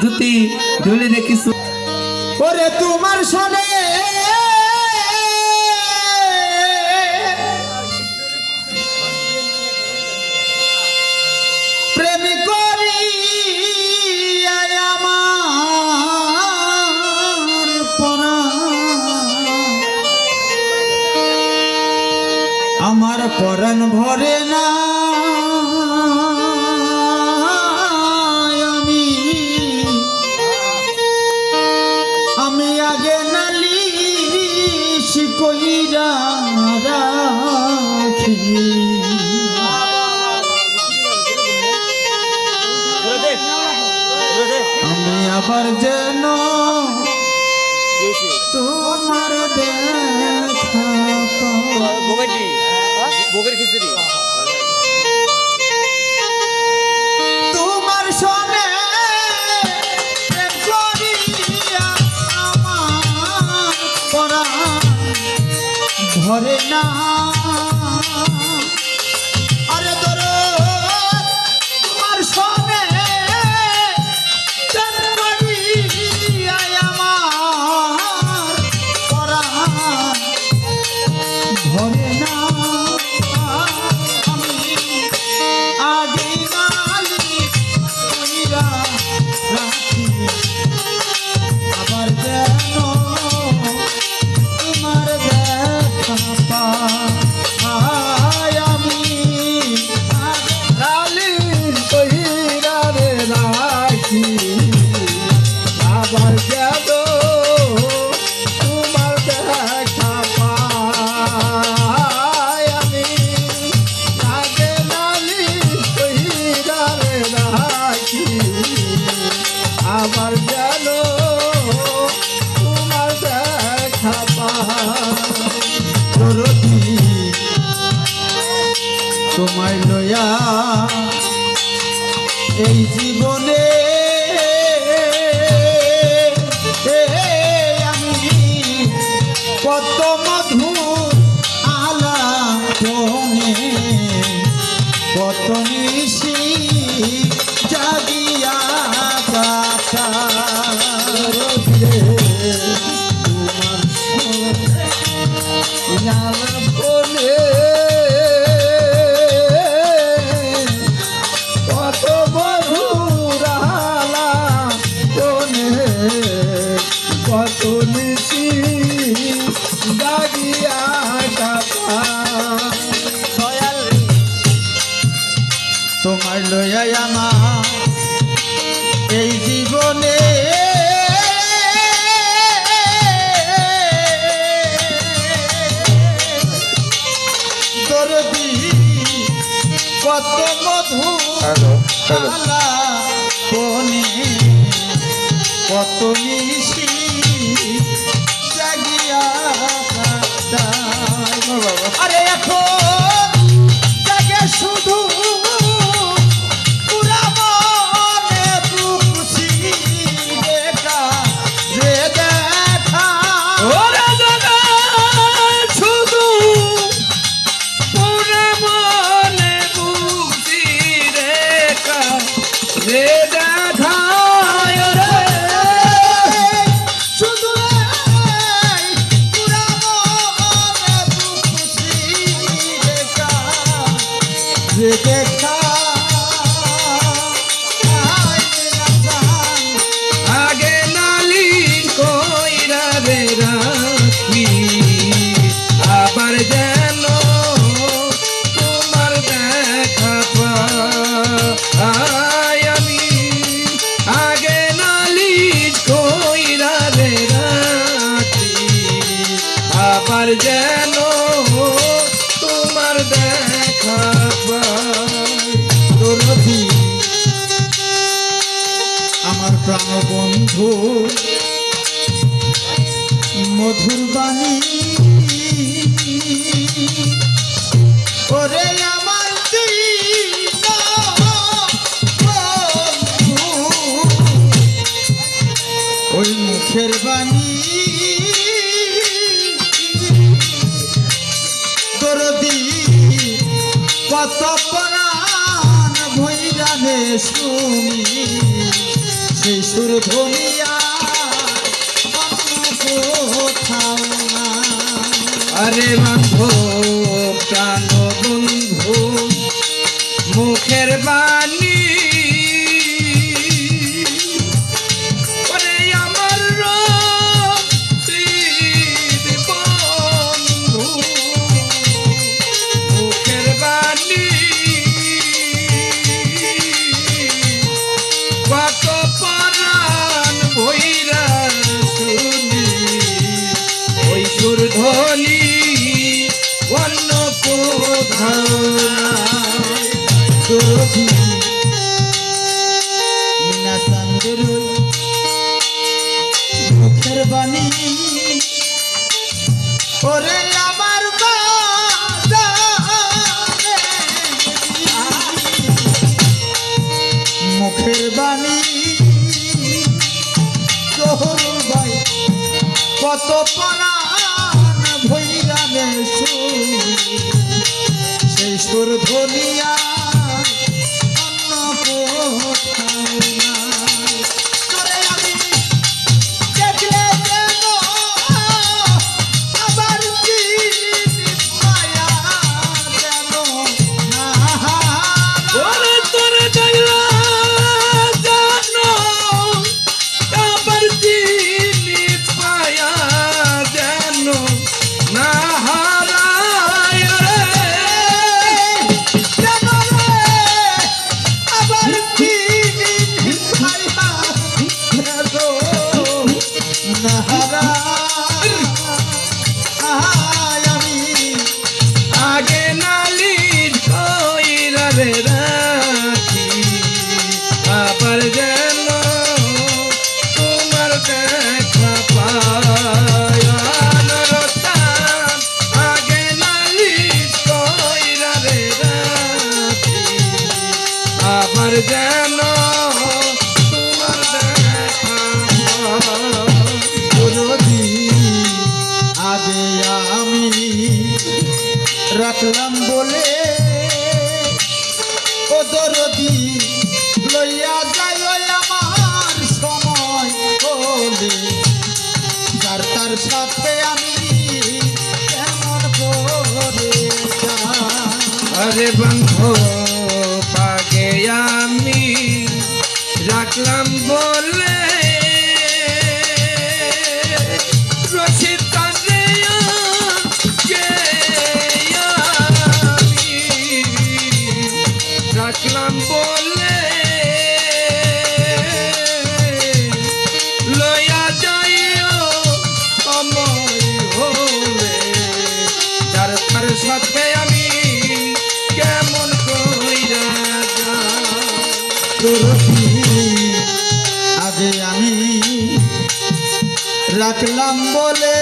ধুতি ধুলে দেখিস। ওরে তোমার সামনে সফর যেন তোমার খিচুড়ি। তোমার সনে ভরে না One. তোমায় লয়া এই জীব শুনি সেই সুর আরে বান্ধব প্রাণ বন্ধু মুখের বাণী কত পরাণ ভৈরামের সুর সেই সুর ধরিয়া রাখলাম বলে ও দরদি যাই যায় আমার সময় বলে। যার তার সাথে আমি কেমন করে আরে বন্ধু। ডাকলাম বলে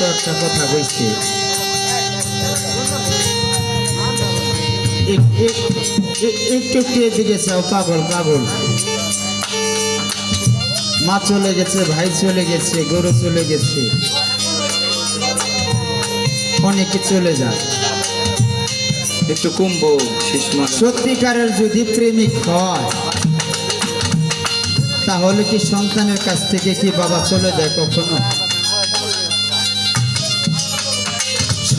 কথা একটু একটু এদিকে চাও পাগল পাগল। মা চলে গেছে ভাই চলে গেছে গরু চলে গেছে। অনেকে চলে যায়। একটু কুম্ভ সত্যিকারের যদি প্রেমিক হয় তাহলে কি সন্তানের কাছ থেকে কি বাবা চলে যায় কখনো?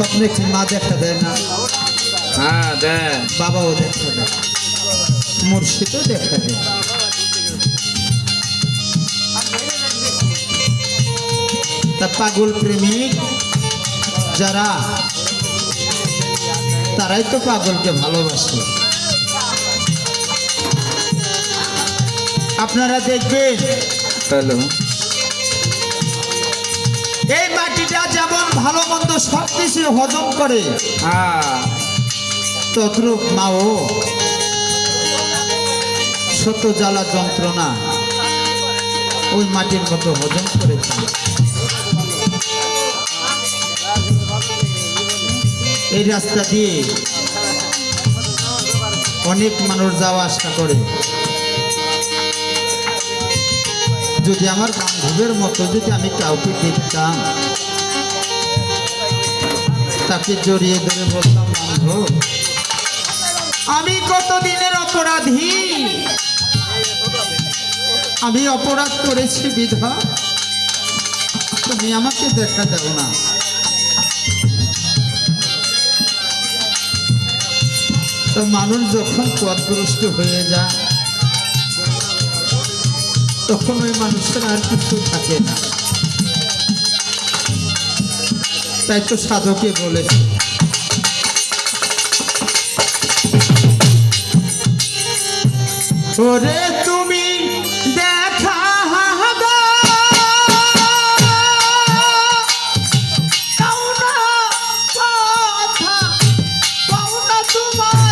স্বপ্নে কি মা দেখা দেয় না? হ্যাঁ দেখ বাবাও দেখা দেয় মুর্শিদও দেখা দেয়। তা পাগল প্রেমিক যারা তারাই তো পাগলকে ভালোবাসে। আপনারা দেখবেন হ্যালো। কিছু হজম করে। হ্যাঁ। তদ্রূপ মাও শত জ্বালা যন্ত্রণা ওই মাটির মতো হজম করেছে। এই রাস্তা দিয়ে অনেক মানুষ যাওয়া আসা করে। যদি আমার বান্ধবের মতো যদি আমি কাউকে দেখতাম তাকে জড়িয়ে ধরে বলতাম বান্ধব আমি কতদিনের অপরাধী? আমি অপরাধ করেছি বিধা তুমি আমাকে দেখা দাও না। তো মানুষ যখন পথগ্রস্ত হয়ে যায়, তখন ওই মানুষের আর কিছু থাকে না। তাই সাধকে বলেছে ওরে তুমি তোমার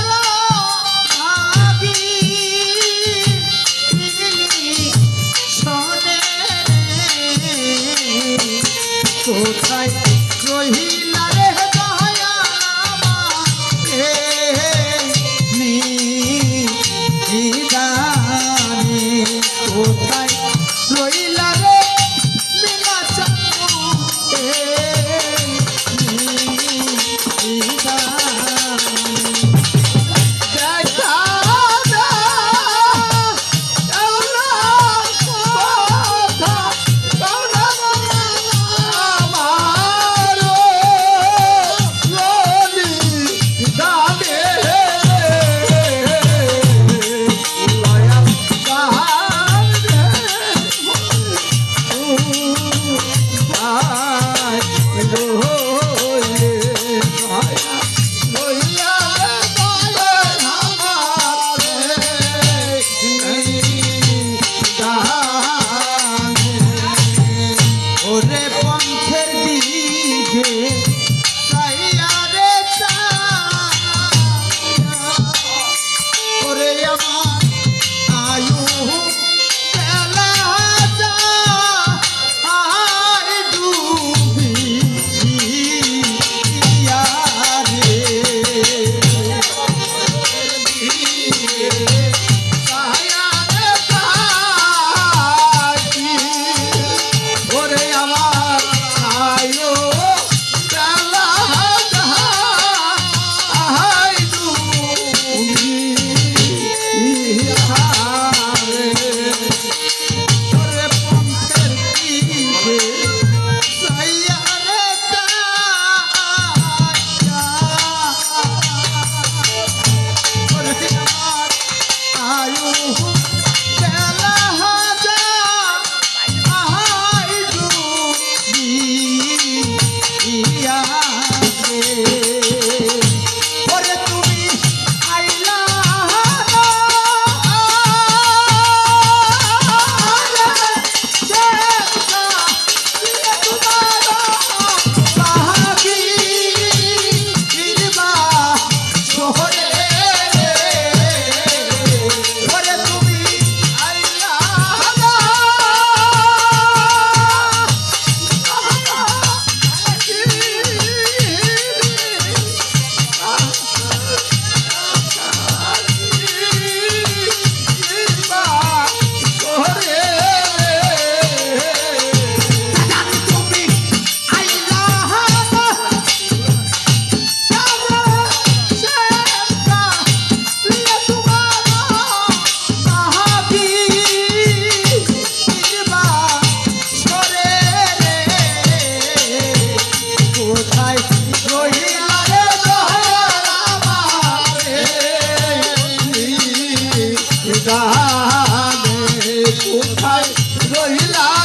祝贺云南